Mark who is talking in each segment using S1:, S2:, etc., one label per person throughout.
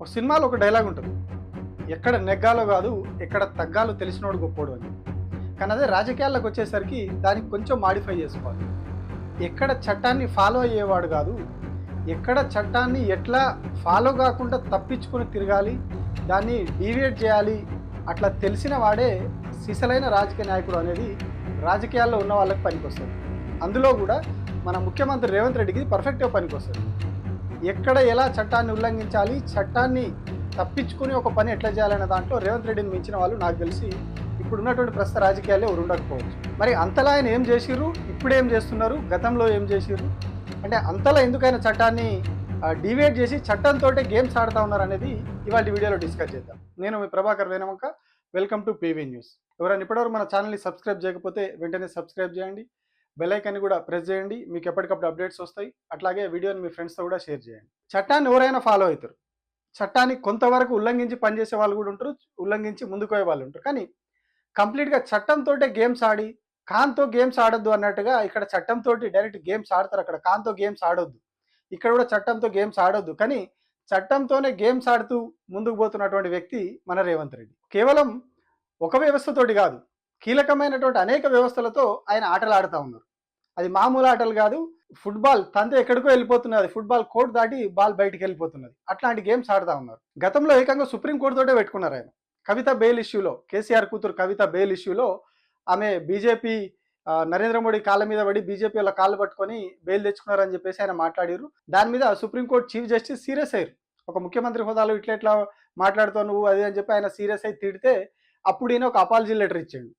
S1: ఒక సినిమాలో ఒక డైలాగ్ ఉంటుంది. ఎక్కడ నెగ్గాలో కాదు ఎక్కడ తగ్గాలో తెలిసినోడు గొప్పోడు అని. కానీ అదే రాజకీయాల్లోకి వచ్చేసరికి దానికి కొంచెం మాడిఫై చేసుకోవాలి. ఎక్కడ చట్టాన్ని ఫాలో అయ్యేవాడు కాదు ఎక్కడ చట్టాన్ని ఎట్లా ఫాలో కాకుండా తప్పించుకొని తిరగాలి దాన్ని డీవియేట్ చేయాలి అట్లా తెలిసిన వాడే సిసలైన రాజకీయ నాయకుడు అనేది రాజకీయాల్లో ఉన్న వాళ్ళకి పనికొస్తుంది. అందులో కూడా మన ముఖ్యమంత్రి రేవంత్ రెడ్డికి పర్ఫెక్ట్గా పనికొస్తుంది. ఎక్కడ ఎలా చట్టాన్ని ఉల్లంఘించాలి చట్టాన్ని తప్పించుకుని ఒక పని ఎట్లా చేయాలనే దాంట్లో రేవంత్ రెడ్డిని మించిన వాళ్ళు నాకు తెలిసి ఇప్పుడు ఉన్నటువంటి ప్రస్తుత రాజకీయాల్లో ఎవరు ఉండకపోవచ్చు. మరి అంతలా ఆయన ఏం చేసిర్రు? ఇప్పుడేం చేస్తున్నారు? గతంలో ఏం చేసిర్రు? అంటే అంతలా ఎందుకైనా చట్టాన్ని డివేట్ చేసి చట్టంతో గేమ్స్ ఆడుతూ ఉన్నారు అనేది ఇవాళ వీడియోలో డిస్కస్ చేద్దాం. నేను మీ Prabhakar Venavanka welcome to PV news. ఎవరైనా ఇప్పటివరకు మన ఛానల్ని సబ్స్క్రైబ్ చేయకపోతే వెంటనే సబ్స్క్రైబ్ చేయండి. బెల్ కూడా ప్రెస్ చేయండి. మీకు ఎప్పటికప్పుడు అప్డేట్స్ వస్తాయి. అట్లాగే వీడియోని మీ ఫ్రెండ్స్తో కూడా షేర్ చేయండి. చట్టాన్ని ఎవరైనా ఫాలో అవుతారు. చట్టాన్ని కొంతవరకు ఉల్లంఘించి పనిచేసే వాళ్ళు కూడా ఉంటారు. ఉల్లంఘించి ముందుకు వాళ్ళు ఉంటారు. కానీ కంప్లీట్గా చట్టంతో గేమ్స్ ఆడి కాన్తో గేమ్స్ ఆడొద్దు అన్నట్టుగా ఇక్కడ చట్టంతో డైరెక్ట్ గేమ్స్ ఆడతారు. అక్కడ కాన్తో గేమ్స్ ఆడొద్దు. ఇక్కడ కూడా చట్టంతో గేమ్స్ ఆడొద్దు. కానీ చట్టంతోనే గేమ్స్ ఆడుతూ ముందుకు పోతున్నటువంటి వ్యక్తి మన రేవంత్ రెడ్డి. కేవలం ఒక వ్యవస్థతోటి కాదు. కీలకమైనటువంటి అనేక వ్యవస్థలతో ఆయన ఆటలు ఆడుతూ ఉన్నారు. అది మామూలు ఆటలు కాదు ఫుట్బాల్ తంత ఎక్కడికో వెళ్ళిపోతున్నది ఫుట్బాల్ కోర్ట్ దాటి బాల్ బయటికి వెళ్ళిపోతున్నది. అట్లాంటి గేమ్స్ ఆడుతూ ఉన్నారు. గతంలో ఏకంగా సుప్రీంకోర్టు తోటే పెట్టుకున్నారు ఆయన. కవిత బెయిల్ ఇష్యూలో కేసీఆర్ కూతురు కవిత బెయిల్ ఇష్యూలో ఆమె బీజేపీ నరేంద్ర మోడీ కాళ్ళ మీద పడి బీజేపీ వాళ్ళ కాళ్ళు పట్టుకొని బెయిల్ తెచ్చుకున్నారని చెప్పేసి ఆయన మాట్లాడారు దాని మీద సుప్రీంకోర్టు చీఫ్ జస్టిస్ సీరియస్ అయ్యారు. ఒక ముఖ్యమంత్రి హోదాలో ఇట్లా ఇట్లా మాట్లాడుతావు నువ్వు అది అని చెప్పి ఆయన సీరియస్ అయి తిడితే అప్పుడు ఈయన ఒక అపాలజీ లెటర్ ఇచ్చాడు.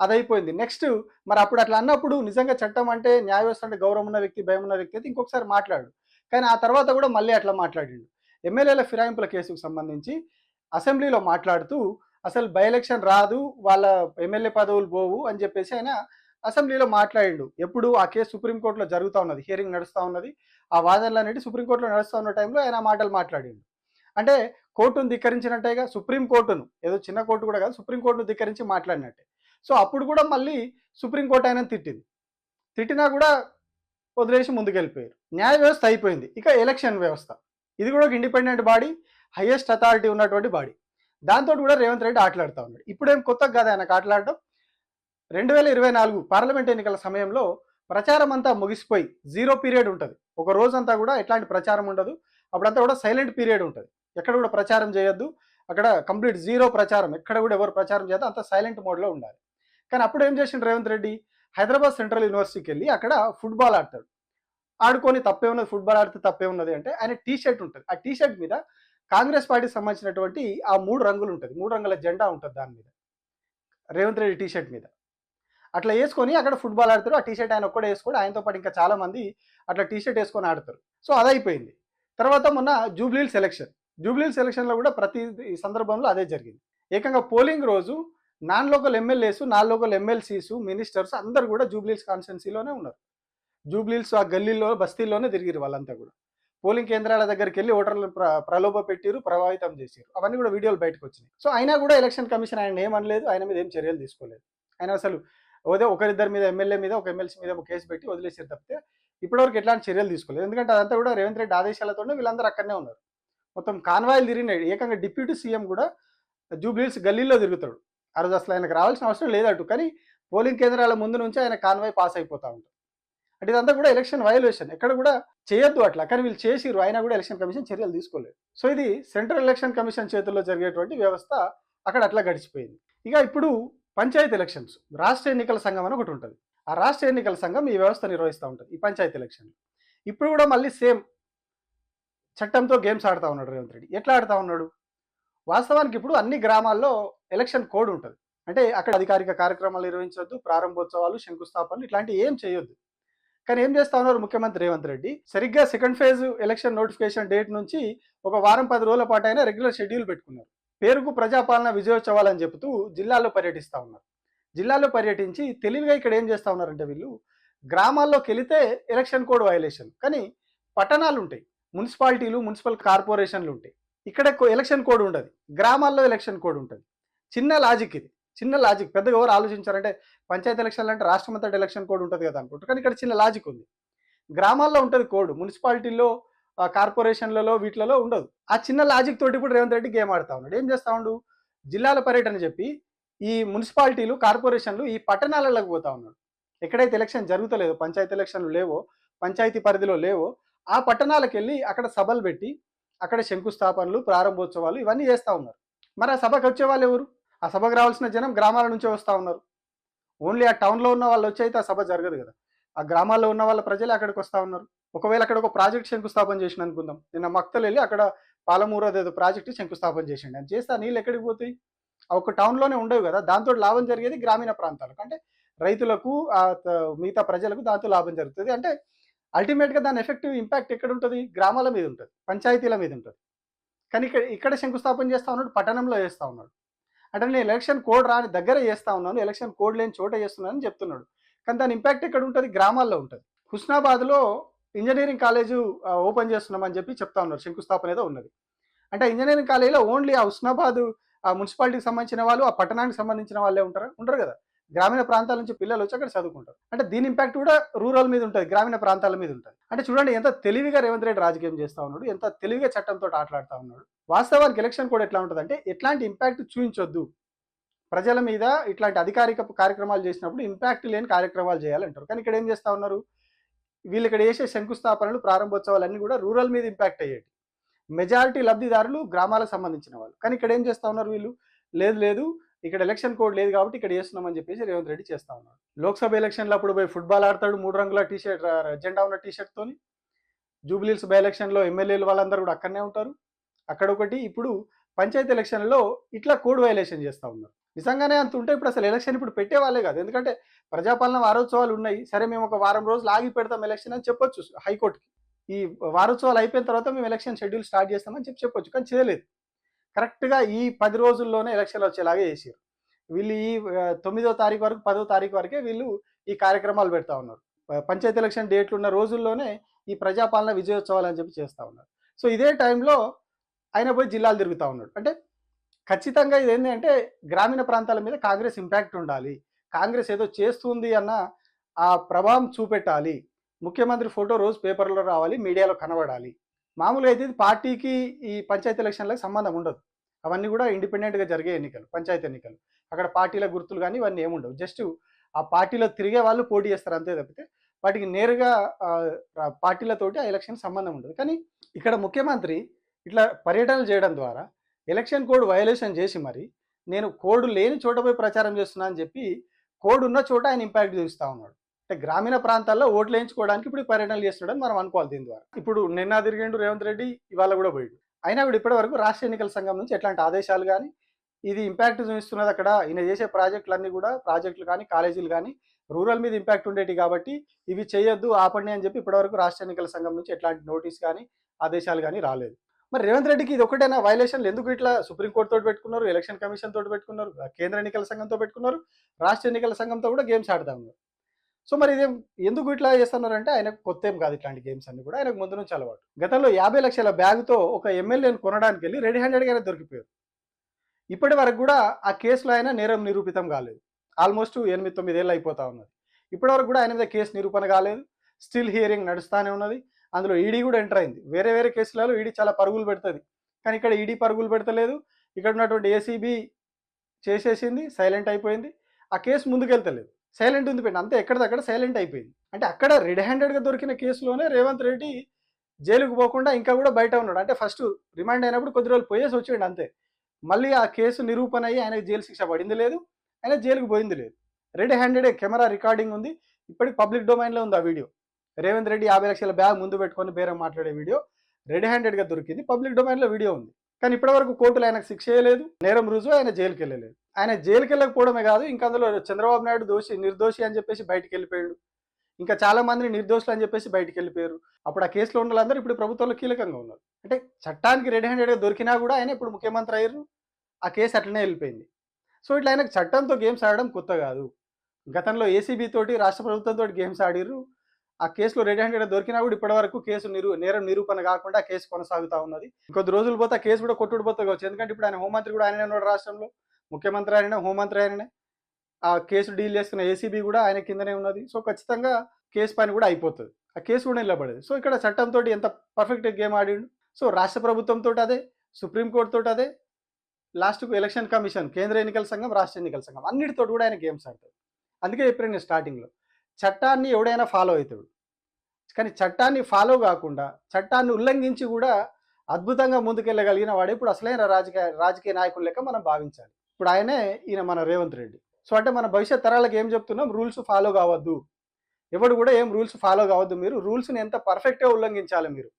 S1: అది అయిపోయింది నెక్స్ట్ మరి అప్పుడు అట్లా అన్నప్పుడు నిజంగా చట్టం అంటే న్యాయ వ్యవస్థ అంటే గౌరవం ఉన్న వ్యక్తి భయం ఉన్న వ్యక్తి అయితే ఇంకొకసారి మాట్లాడు. కానీ ఆ తర్వాత కూడా మళ్ళీ అట్లా మాట్లాడిండు. ఎమ్మెల్యేల ఫిరాయింపుల కేసుకు సంబంధించి అసెంబ్లీలో మాట్లాడుతూ అసలు బై ఎలక్షన్ రాదు వాళ్ళ ఎమ్మెల్యే పదవులు పోవు అని చెప్పేసి ఆయన అసెంబ్లీలో మాట్లాడిండు. ఎప్పుడు ఆ కేసు సుప్రీంకోర్టులో జరుగుతూ ఉన్నది హియరింగ్ నడుస్తూ ఉన్నది. ఆ వాదనలు అనేవి సుప్రీంకోర్టులో నడుస్తూ ఉన్న టైంలో ఆయన మాటలు మాట్లాడిండు. అంటే కోర్టును ధిక్కరించినట్టేగా సుప్రీంకోర్టును ఏదో చిన్న కోర్టు కూడా కాదు సుప్రీంకోర్టును ధిక్కరించి మాట్లాడినట్టే. సో అప్పుడు కూడా మళ్ళీ సుప్రీంకోర్టు ఆయన తిట్టింది. తిట్టినా కూడా వదిలేసి ముందుకెళ్ళిపోయారు. న్యాయ వ్యవస్థ అయిపోయింది. ఇక ఎలక్షన్ వ్యవస్థ. ఇది కూడా ఒక ఇండిపెండెంట్ బాడీ హైయెస్ట్ అథారిటీ ఉన్నటువంటి బాడీ. దాంతో కూడా రేవంత్ రెడ్డి ఆటలాడుతూ ఉన్నాడు. ఇప్పుడేం కొత్తగా కాదు ఆయనకు ఆటలాడడం? రెండు వేల ఇరవై నాలుగు పార్లమెంట్ ఎన్నికల సమయంలో ప్రచారం అంతా ముగిసిపోయి జీరో పీరియడ్ ఉంటుంది. ఒక రోజంతా కూడా ఎట్లాంటి ప్రచారం ఉండదు. అప్పుడంతా కూడా సైలెంట్ పీరియడ్ ఉంటుంది. ఎక్కడ కూడా ప్రచారం చేయొద్దు. అక్కడ కంప్లీట్ జీరో ప్రచారం. ఎక్కడ కూడా ఎవరు ప్రచారం చేద్దాం అంత సైలెంట్ మోడ్లో ఉండాలి. కానీ అప్పుడు ఏం చేసిండు రేవంత్ రెడ్డి? హైదరాబాద్ సెంట్రల్ యూనివర్సిటీకి వెళ్ళి అక్కడ ఫుట్బాల్ ఆడతాడు. ఆడుకొని తప్పే ఉన్నది ఫుట్బాల్ ఆడితే తప్పే ఉన్నది అంటే ఆయన టీ షర్ట్ ఉంటుంది. ఆ టీ షర్ట్ మీద కాంగ్రెస్ పార్టీకి సంబంధించినటువంటి ఆ మూడు రంగులు ఉంటుంది. మూడు రంగుల జెండా ఉంటుంది దాని మీద. రేవంత్ రెడ్డి టీ షర్ట్ మీద. అట్లా వేసుకొని అక్కడ ఫుట్బాల్ ఆడతారు ఆ టీ షర్ట్ ఆయన ఒక్కడే వేసుకోడు ఆయనతో పాటు ఇంకా చాలా మంది అట్లా టీ షర్ట్ వేసుకొని ఆడతారు. సో అదైపోయింది తర్వాత మొన్న జూబ్లీల్ సెలక్షన్ జూబ్లీల్ సెలక్షన్లో కూడా ప్రతి సందర్భంలో అదే జరిగింది. ఏకంగా పోలింగ్ రోజు non local MLAs non local MLCs ministers అందరు కూడా జూబ్లీల్స్ కాన్స్టిట్యున్సీలోనే ఉన్నారు. జూబ్లీల్స్ ఆ గల్లీలో బస్తీల్లోనే తిరిగిరు వాళ్ళంతా కూడా. పోలింగ్ కేంద్రాల దగ్గరికి వెళ్ళి ఓటర్లను ప్ర ప్రలోభ పెట్టిరు ప్రభావితం చేశారు అవన్నీ కూడా వీడియోలు బయటకు వచ్చినాయి. సో అయినా కూడా ఎలక్షన్ కమిషన్ ఆయన ఏమనలేదు ఆయన మీద ఏం చర్యలు తీసుకోలేదు. ఆయన అసలు అదే ఒకరిద్దరి మీద ఎమ్మెల్యే మీద ఒక ఎమ్మెల్సీ మీద ఒక కేసు పెట్టి వదిలేసారు తప్పితే ఇప్పటివరకు ఎట్లాంటి చర్యలు తీసుకోలేదు. ఎందుకంటే అదంతా కూడా రేవంత్ రెడ్డి ఆదేశాలతోనే వీళ్ళందరూ అక్కడనే ఉన్నారు. మొత్తం కాన్వాయిలు తిరిగినాడు ఏకంగా డిప్యూటీ సీఎం కూడా జూబ్లీల్స్ గల్లీలో తిరుగుతాడు. ఆ రోజు అసలు ఆయనకు రావాల్సిన అవసరం లేదట్టు కానీ పోలింగ్ కేంద్రాల ముందు నుంచి ఆయన కాన్వాయ్ పాస్ అయిపోతూ ఉంటారు. అంటే ఇదంతా కూడా ఎలక్షన్ వయలేషన్. ఎక్కడ కూడా చేయొద్దు అట్లా. కానీ వీళ్ళు చేసిరు అయినా కూడా ఎలక్షన్ కమిషన్ చర్యలు తీసుకోలేదు. సో ఇది సెంట్రల్ ఎలక్షన్ కమిషన్ చేతుల్లో జరిగేటువంటి వ్యవస్థ అక్కడ అట్లా గడిచిపోయింది. ఇక ఇప్పుడు పంచాయతీ ఎలక్షన్స్. రాష్ట్ర ఎన్నికల సంఘం అని ఒకటి ఉంటుంది. ఆ రాష్ట్ర ఎన్నికల సంఘం ఈ వ్యవస్థ నిర్వహిస్తూ ఉంటుంది. ఈ పంచాయతీ ఎలక్షన్ ఇప్పుడు కూడా మళ్ళీ సేమ్ చట్టంతో గేమ్స్ ఆడుతూ ఉన్నాడు రేవంత్ రెడ్డి. ఎట్లా ఆడుతూ ఉన్నాడు? వాస్తవానికి ఇప్పుడు అన్ని గ్రామాల్లో ఎలక్షన్ కోడ్ ఉంటుంది. అంటే అక్కడ అధికారిక కార్యక్రమాలు నిర్వహించవద్దు ప్రారంభోత్సవాలు శంకుస్థాపనలు ఇట్లాంటివి ఏం చేయొద్దు. కానీ ఏం చేస్తా ఉన్నారు ముఖ్యమంత్రి రేవంత్ రెడ్డి? సరిగ్గా second phase election notification date నుంచి ఒక వారం పది రోజుల పాటు అయినా రెగ్యులర్ షెడ్యూల్ పెట్టుకున్నారు. పేరుకు ప్రజాపాలన విజయోత్సవాలు అని చెబుతూ జిల్లాల్లో పర్యటిస్తూ ఉన్నారు. జిల్లాల్లో పర్యటించి తెలివిగా ఇక్కడ ఏం చేస్తూ ఉన్నారంటే వీళ్ళు గ్రామాల్లోకి వెళితే ఎలక్షన్ కోడ్ వయలేషన్. కానీ పట్టణాలు ఉంటాయి. మున్సిపాలిటీలు మున్సిపల్ కార్పొరేషన్లు ఉంటాయి. ఇక్కడ ఎలక్షన్ కోడ్ ఉండదు. గ్రామాల్లో ఎలక్షన్ కోడ్ ఉంటుంది. చిన్న లాజిక్ ఇది. చిన్న లాజిక్. పెద్దగా ఎవరు ఆలోచించారంటే పంచాయతీ ఎలక్షన్లు అంటే రాష్ట్రం ఎలక్షన్ కోడ్ ఉంటుంది కదా అనుకుంటారు. కానీ ఇక్కడ చిన్న లాజిక్ ఉంది. గ్రామాల్లో ఉంటుంది కోడ్. మున్సిపాలిటీల్లో కార్పొరేషన్లలో వీటిలలో ఉండదు. ఆ చిన్న లాజిక్ తోటి ఇప్పుడు రేవంత్ రెడ్డి గేమ్ ఆడుతా ఉన్నాడు. ఏం చేస్తా ఉండు? జిల్లాల పర్యటన చెప్పి ఈ మున్సిపాలిటీలు కార్పొరేషన్లు ఈ పట్టణాలలోకి పోతా ఉన్నాడు. ఎక్కడైతే ఎలక్షన్ జరుగుతలేదో పంచాయతీ ఎలక్షన్లు లేవో పంచాయతీ పరిధిలో లేవో ఆ పట్టణాలకు వెళ్ళి అక్కడ సభలు పెట్టి అక్కడ శంకుస్థాపనలు ప్రారంభోత్సవాలు ఇవన్నీ చేస్తూ ఉన్నారు. మరి ఆ సభకు వచ్చే వాళ్ళు ఎవరు? ఆ సభకు రావాల్సిన జనం గ్రామాల నుంచే వస్తూ ఉన్నారు. ఓన్లీ ఆ టౌన్లో ఉన్న వాళ్ళు వచ్చి అయితే ఆ సభ జరగదు కదా. ఆ గ్రామాల్లో ఉన్న వాళ్ళ ప్రజలే అక్కడికి వస్తూ ఉన్నారు. ఒకవేళ అక్కడ ఒక ప్రాజెక్ట్ శంకుస్థాపన చేసిన అనుకుందాం. నిన్న మక్తలు వెళ్ళి అక్కడ పాలమూరు అదేదో ప్రాజెక్టు శంకుస్థాపన చేసిండు. అని చేస్తే ఆ నీళ్ళు ఎక్కడికి పోతాయి? ఆ ఒక టౌన్లోనే ఉండవు కదా. దాంతో లాభం జరిగేది గ్రామీణ ప్రాంతాలకు. అంటే రైతులకు ఆ త- మిగతా ప్రజలకు దాంతో లాభం జరుగుతుంది. అంటే అల్టిమేట్గా దాని ఎఫెక్టివ్ ఇంపాక్ట్ ఎక్కడ ఉంటుంది? గ్రామాల మీద ఉంటుంది. పంచాయతీల మీద ఉంటుంది. కానీ ఇక్కడ ఇక్కడ శంకుస్థాపన చేస్తా ఉన్నాడు పట్టణంలో చేస్తూ ఉన్నాడు. అంటే నేను ఎలక్షన్ కోడ్ రాని దగ్గర చేస్తా ఉన్నాను ఎలక్షన్ కోడ్ లేని చోట చేస్తున్నానని చెప్తున్నాడు. కానీ దాని ఇంపాక్ట్ ఎక్కడ ఉంటుంది? గ్రామాల్లో ఉంటుంది. హుస్నాబాద్లో ఇంజనీరింగ్ కాలేజు ఓపెన్ చేస్తున్నామని చెప్పి చెప్తా ఉన్నారు. శంకుస్థాపన ఏదో ఉన్నది. అంటే ఇంజనీరింగ్ కాలేజీలో ఓన్లీ ఆ హుస్నాబాద్ ఆ మున్సిపాలిటీకి సంబంధించిన వాళ్ళు ఆ పట్టణానికి సంబంధించిన వాళ్ళే ఉంటారా? ఉండరు కదా. గ్రామీణ ప్రాంతాల నుంచి పిల్లలు వచ్చి అక్కడ చదువుకుంటారు. అంటే దీని ఇంపాక్ట్ కూడా రూరల్ మీద ఉంటుంది గ్రామీణ ప్రాంతాల మీద ఉంటుంది. అంటే చూడండి ఎంత తెలివిగా రేవంత్ రెడ్డి రాజకీయం చేస్తా ఉన్నాడు ఎంత తెలివిగా చట్టంతో ఆటలాడుతూ ఉన్నాడు. వాస్తవానికి ఎలక్షన్ కూడా ఎట్లా ఉంటుంది అంటే ఎట్లాంటి ఇంపాక్ట్ చూపించొద్దు. ప్రజల మీద ఇట్లాంటి అధికారిక కార్యక్రమాలు చేసినప్పుడు ఇంపాక్ట్ లేని కార్యక్రమాలు చేయాలంటారు. కానీ ఇక్కడ ఏం చేస్తా ఉన్నారు? వీళ్ళు ఇక్కడ చేసే శంకుస్థాపనలు ప్రారంభోత్సవాలు అన్నీ కూడా రూరల్ మీద ఇంపాక్ట్ అయ్యేవి మెజారిటీ లబ్ధిదారులు గ్రామాలకు సంబంధించిన వాళ్ళు. కానీ ఇక్కడ ఏం చేస్తూ ఉన్నారు వీళ్ళు? లేదు లేదు ఇక్కడ ఎలక్షన్ కోడ్ లేదు కాబట్టి ఇక్కడ చేస్తున్నామని చెప్పేసి రేవంత్ రెడ్డి చేస్తా ఉన్నాడు. లోక్సభ ఎలక్షన్లో అప్పుడు పోయి ఫుట్బాల్ ఆడతాడు మూడు రంగుల టీ షర్ట్ జెండా ఉన్న టీ షర్ట్ తోని. జూబ్లీల్స్ బై ఎలక్షన్లో ఎమ్మెల్యేలు వాళ్ళందరూ కూడా అక్కడనే ఉంటారు. అక్కడ ఒకటి ఇప్పుడు పంచాయతీ ఎలక్షన్లో ఇట్లా కోడ్ వైలేషన్ చేస్తా ఉన్నారు. నిజంగానే అంత ఉంటే ఇప్పుడు అసలు ఎలక్షన్ ఇప్పుడు పెట్టే వాళ్ళే కాదు. ఎందుకంటే ప్రజాపాలన వారోత్సవాలు ఉన్నాయి. సరే మేము ఒక వారం రోజులు ఆగి పెడతాం ఎలక్షన్ అని చెప్పొచ్చు హైకోర్టుకి. ఈ వారోత్సవాలు అయిపోయిన తర్వాత మేము ఎలక్షన్ షెడ్యూల్ స్టార్ట్ చేస్తామని చెప్పి చెప్పొచ్చు కానీ చేయలేదు. కరెక్ట్గా ఈ పది రోజుల్లోనే ఎలక్షన్లు వచ్చేలాగా చేశారు వీళ్ళు ఈ తొమ్మిదో తారీఖు వరకు పదో తారీఖు వరకే వీళ్ళు ఈ కార్యక్రమాలు పెడతా ఉన్నారు. పంచాయతీ ఎలక్షన్ డేట్లు ఉన్న రోజుల్లోనే ఈ ప్రజాపాలన విజయోత్సవాలు అని చెప్పి చేస్తూ ఉన్నారు. సో ఇదే టైంలో ఆయన పోయి జిల్లాలు తిరుగుతూ ఉన్నాడు. అంటే ఖచ్చితంగా ఇది ఏంటంటే గ్రామీణ ప్రాంతాల మీద కాంగ్రెస్ ఇంపాక్ట్ ఉండాలి. కాంగ్రెస్ ఏదో చేస్తుంది అన్న ఆ ప్రభావం చూపెట్టాలి. ముఖ్యమంత్రి ఫోటో రోజు పేపర్లో రావాలి మీడియాలో కనబడాలి. మామూలుగా అయితే ఇది పార్టీకి ఈ పంచాయతీ ఎలక్షన్లకు సంబంధం ఉండదు. అవన్నీ కూడా ఇండిపెండెంట్గా జరిగే ఎన్నికలు పంచాయతీ ఎన్నికలు. అక్కడ పార్టీల గుర్తులు కానీ ఇవన్నీ ఏముండవు జస్ట్ ఆ పార్టీలో తిరిగే వాళ్ళు పోటీ చేస్తారు అంతే తప్పితే వాటికి నేరుగా ఆ పార్టీలతోటి ఆ ఎలక్షన్ సంబంధం ఉండదు. కానీ ఇక్కడ ముఖ్యమంత్రి ఇట్లా పర్యటనలు చేయడం ద్వారా ఎలక్షన్ కోడ్ వయలేషన్ చేసి మరి నేను కోడ్ లేని చోట పోయి ప్రచారం చేస్తున్నా అని చెప్పి కోడ్ ఉన్న చోట ఆయన ఇంపాక్ట్ చూపిస్తా ఉన్నాడు. అంటే గ్రామీణ ప్రాంతాల్లో ఓట్లు వేయించుకోవడానికి ఇప్పుడు పర్యటనలు చేస్తున్నాడని మనం అనుకోవాలి దీని ద్వారా. ఇప్పుడు నిన్న తిరిగిండు రేవంత్ రెడ్డి ఇవాళ కూడా పోయాడు. అయినా ఇప్పుడు ఇప్పటి వరకు రాష్ట్ర ఎన్నికల సంఘం నుంచి ఎట్లాంటి ఆదేశాలు కానీ ఇది ఇంపాక్ట్ చూపిస్తున్నది అక్కడ ఈయన చేసే ప్రాజెక్టులన్నీ కూడా ప్రాజెక్టులు కానీ కాలేజీలు కానీ రూరల్ మీద ఇంపాక్ట్ ఉండేవి కాబట్టి ఇవి చేయొద్దు ఆపండి అని చెప్పి ఇప్పటివరకు రాష్ట్ర ఎన్నికల సంఘం నుంచి ఎట్లాంటి నోటీస్ కానీ ఆదేశాలు కానీ రాలేదు. మరి రేవంత్ రెడ్డికి ఇది ఒకటేనా వైలేషన్లు ఎందుకు ఇట్లా సుప్రీంకోర్టు తోటి పెట్టుకున్నారు ఎలక్షన్ కమిషన్ తోటి పెట్టుకున్నారు కేంద్ర ఎన్నికల సంఘంతో పెట్టుకున్నారు రాష్ట్ర ఎన్నికల సంఘంతో కూడా గేమ్స్ ఆడతాము సో మరి ఇదేం ఎందుకు ఇట్లా చేస్తున్నారంటే ఆయనకు కొత్త ఏం కాదు ఇట్లాంటి గేమ్స్ అన్ని కూడా. ఆయనకు ముందు నుంచి అలవాటు. గతంలో యాభై లక్షల బ్యాగ్తో ఒక ఎమ్మెల్యేని కొనడానికి వెళ్ళి రెడీ హ్యాండెడ్గా ఆయన దొరికిపోయారు. ఇప్పటి వరకు కూడా ఆ కేసులో ఆయన నేరం నిరూపితం కాలేదు. ఆల్మోస్ట్ ఎనిమిది తొమ్మిది ఏళ్ళు అయిపోతా ఉన్నది. ఇప్పటి వరకు కూడా ఆయన మీద కేసు నిరూపణ కాలేదు. స్టిల్ హియరింగ్ నడుస్తూనే ఉన్నది. అందులో ఈడీ కూడా ఎంటర్ అయింది. వేరే వేరే కేసులలో ఈడీ చాలా పరుగులు పెడుతుంది. కానీ ఇక్కడ ఈడీ పరుగులు పెడతలేదు. ఇక్కడ ఉన్నటువంటి ఏసీబీ చేసేసింది. సైలెంట్ అయిపోయింది. ఆ కేసు ముందుకెళ్తలేదు. సైలెంట్ ఉంది పెట్టి అంతే ఎక్కడిదక్కడ సైలెంట్ అయిపోయింది. అంటే అక్కడ రెడ్ హ్యాండెడ్గా దొరికిన కేసులోనే రేవంత్ రెడ్డి జైలుకు పోకుండా ఇంకా కూడా బయట ఉన్నాడు. అంటే ఫస్ట్ రిమాండ్ అయినప్పుడు కొద్ది రోజులు పోయేసి వచ్చాడు అంతే. మళ్ళీ ఆ కేసు నిరూపణ అయ్యి ఆయనకు జైలు శిక్ష పడింది లేదు. ఆయన జైలుకు పోయింది లేదు. రెడ్ హ్యాండెడ్ కెమెరా రికార్డింగ్ ఉంది. ఇప్పటికి పబ్లిక్ డొమైన్లో ఉంది ఆ వీడియో. రేవంత్ రెడ్డి యాభై లక్షల బ్యాగ్ ముందు పెట్టుకొని బేరం మాట్లాడే వీడియో రెడ్ హ్యాండెడ్గా దొరికింది. పబ్లిక్ డొమైన్లో వీడియో ఉంది. కానీ ఇప్పటివరకు కోర్టులు ఆయనకు శిక్ష చేయలేదు నేరం రుజువు ఆయన జైలుకి వెళ్ళలేదు. ఆయన జైలుకి వెళ్ళకపోవడమే కాదు ఇంకా అందులో చంద్రబాబు నాయుడు దోషి నిర్దోషి అని చెప్పేసి బయటికి వెళ్ళిపోయాడు. ఇంకా చాలా మందిని నిర్దోషులు అని చెప్పేసి బయటికి వెళ్ళిపోయారు. అప్పుడు ఆ కేసులో ఉన్న వాళ్ళందరూ ఇప్పుడు ప్రభుత్వంలో కీలకంగా ఉన్నారు. అంటే చట్టానికి రెడీ హ్యాండెడ్గా దొరికినా కూడా ఆయన ఇప్పుడు ముఖ్యమంత్రి అయ్యారు. ఆ కేసు అట్లనే వెళ్ళిపోయింది. సో ఇట్లా ఆయనకు చట్టంతో గేమ్స్ ఆడడం కొత్త కాదు. గతంలో ఏసీబీ తోటి రాష్ట్ర ప్రభుత్వంతో గేమ్స్ ఆడిర్రు. ఆ కేసులో రెడ్ హ్యాండెడ్ దొరికినా కూడా ఇప్పటివరకు కేసు నిరు నేరం నిరూపణ కాకుండా కేసు కొనసాగుతా ఉన్నది. కొద్ది రోజులు పోతే ఆ కేసు కూడా కొట్టుడు పోతే కావచ్చు. ఎందుకంటే ఇప్పుడు ఆయన హోంమంత్రి కూడా ఆయననే ఉన్నాడు రాష్ట్రంలో. ముఖ్యమంత్రి ఆయననే హోంమంత్రి ఆయననే. ఆ కేసు డీల్ చేస్తున్న ఏసీబీ కూడా ఆయన కిందనే ఉన్నది. సో ఖచ్చితంగా కేసు పని కూడా అయిపోతుంది. ఆ కేసు కూడా నిలబడేది. సో ఇక్కడ చట్టంతో ఎంత పర్ఫెక్ట్ గేమ్ ఆడిండు. సో రాష్ట్ర ప్రభుత్వంతో అదే సుప్రీంకోర్టు తోటి అదే లాస్ట్కు ఎలక్షన్ కమిషన్ కేంద్ర ఎన్నికల సంఘం రాష్ట్ర ఎన్నికల సంఘం. అన్నిటితో కూడా ఆయన గేమ్స్ ఆడతాడు. అందుకే చెప్పాను నేను స్టార్టింగ్లో చట్టాన్ని ఎవడైనా ఫాలో అవుతాడు. కానీ చట్టాన్ని ఫాలో కాకుండా చట్టాన్ని ఉల్లంఘించి కూడా అద్భుతంగా ముందుకెళ్ళగలిగిన వాడు ఇప్పుడు అసలైన రాజకీయ రాజకీయ నాయకులు లెక్క మనం భావించాలి. ఇప్పుడు ఆయనే ఈయన మన రేవంత్ రెడ్డి. సో అంటే మన భవిష్యత్ తరాలకు ఏం చెప్తున్నాం? రూల్స్ ఫాలో కావద్దు. ఎవడు కూడా ఏం రూల్స్ ఫాలో కావద్దు మీరు. రూల్స్ని ఎంత పర్ఫెక్ట్గా ఉల్లంఘించాలి మీరు.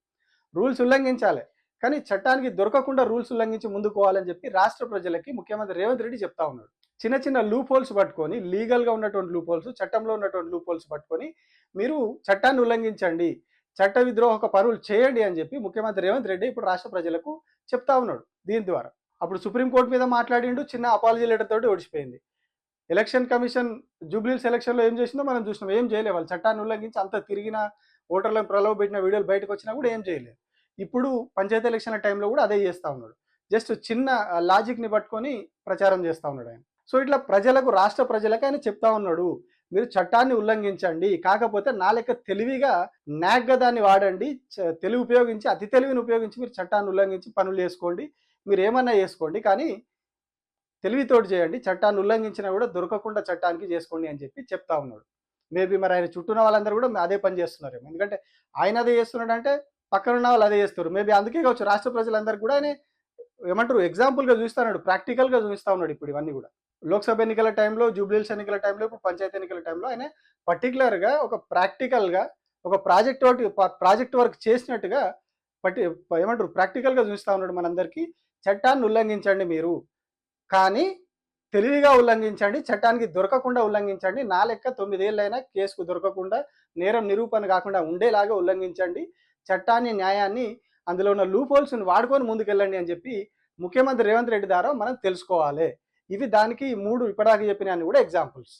S1: రూల్స్ ఉల్లంఘించాలి. కానీ చట్టానికి దొరకకుండా రూల్స్ ఉల్లంఘించి ముందుకోవాలని చెప్పి రాష్ట్ర ప్రజలకి ముఖ్యమంత్రి రేవంత్ రెడ్డి చెప్తా ఉన్నాడు. చిన్న చిన్న లూప్ హోల్స్ పట్టుకొని లీగల్గా ఉన్నటువంటి లూప్ హోల్స్ చట్టంలో ఉన్నటువంటి లూప్ హోల్స్ పట్టుకొని మీరు చట్టాన్ని ఉల్లంఘించండి. చట్ట విద్రోహక పనులు చేయండి అని చెప్పి ముఖ్యమంత్రి రేవంత్ రెడ్డి ఇప్పుడు రాష్ట్ర ప్రజలకు చెప్తా ఉన్నాడు దీని ద్వారా. అప్పుడు సుప్రీంకోర్టు మీద మాట్లాడిండు చిన్న అపాలజీ లెటర్ తోటి ఓడిచిపోయింది. ఎలక్షన్ కమిషన్ జూబ్లీస్ ఎలక్షన్లో ఏం చేసిందో మనం చూసినాం ఏం చేయలేదు. వాళ్ళు చట్టాన్ని ఉల్లంఘించి అంత తిరిగిన ఓటర్లను ప్రలోభ పెట్టిన వీడియోలు బయటకు వచ్చినా కూడా ఏం చేయలేదు. ఇప్పుడు పంచాయతీ ఎలక్షన్ల టైంలో కూడా అదే చేస్తూ ఉన్నాడు. జస్ట్ చిన్న లాజిక్ని పట్టుకొని ప్రచారం చేస్తూ ఉన్నాడు ఆయన. సో ఇట్లా ప్రజలకు రాష్ట్ర ప్రజలకు ఆయన చెప్తా ఉన్నాడు. మీరు చట్టాన్ని ఉల్లంఘించండి కాకపోతే నా లెక్క తెలివిగా నాగ్గా దాన్ని వాడండి తెలివి ఉపయోగించి అతి తెలివిని ఉపయోగించి మీరు చట్టాన్ని ఉల్లంఘించి పనులు చేసుకోండి మీరు ఏమన్నా చేసుకోండి కానీ తెలివితోటి చేయండి చట్టాన్ని ఉల్లంఘించినా కూడా దొరకకుండా చట్టానికి చేసుకోండి అని చెప్పి చెప్తా ఉన్నాడు. మేబీ మరి ఆయన చుట్టూ ఉన్న వాళ్ళందరూ కూడా అదే పని చేస్తున్నారు ఎందుకంటే ఆయన అదే చేస్తున్నాడు అంటే పక్కన ఉన్న వాళ్ళు అదే చేస్తారు. మేబీ అందుకే కావచ్చు రాష్ట్ర ప్రజలందరూ కూడా ఆయన ఏమంటారు ఎగ్జాంపుల్గా చూస్తున్నాడు ప్రాక్టికల్గా చూపిస్తా ఉన్నాడు ఇప్పుడు ఇవన్నీ కూడా. లోక్సభ ఎన్నికల టైంలో జూబ్లీల్స్ ఎన్నికల టైంలో ఇప్పుడు పంచాయతీ ఎన్నికల టైంలో ఆయన పర్టికులర్గా ఒక ప్రాక్టికల్గా ఒక ప్రాజెక్ట్ ఒకటి ప్రాజెక్ట్ వర్క్ చేసినట్టుగా పట్టి ఏమంటారు ప్రాక్టికల్గా చూపిస్తా ఉన్నాడు మనందరికీ. చట్టాన్ని ఉల్లంఘించండి మీరు. కానీ తెలివిగా ఉల్లంఘించండి చట్టానికి దొరకకుండా ఉల్లంఘించండి. నా లెక్క తొమ్మిదేళ్ళైనా కేసుకు దొరకకుండా నేరం నిరూపణ కాకుండా ఉండేలాగా ఉల్లంఘించండి. చట్టాన్ని న్యాయాన్ని అందులో ఉన్న లూపోల్స్ని వాడుకొని ముందుకెళ్ళండి అని చెప్పి ముఖ్యమంత్రి రేవంత్ రెడ్డి ద్వారా మనం తెలుసుకోవాలి. ఇవి దానికి మూడు ఇప్పటిదాకా చెప్పిన కూడా ఎగ్జాంపుల్స్